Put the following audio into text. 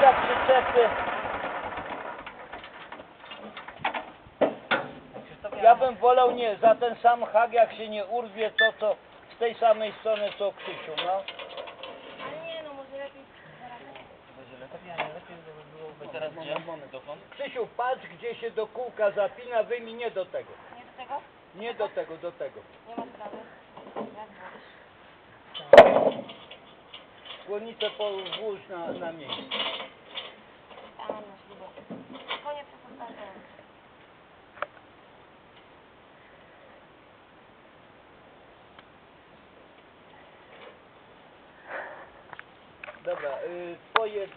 za przyczepy. Ja bym wolał nie, za ten sam hak jak się nie urwie to co z tej samej strony co Krzysiu, no. Ale nie no, może lepiej... Teraz no, gdzie? No, no, Krzysiu, patrz gdzie się do kółka zapina, wyjmij nie do tego. Nie do tego? Nie do tego, do tego. Nie ma sprawy. Chłodnicę po- włóż na, na miejsce. Koniec. Dobra, y, twoje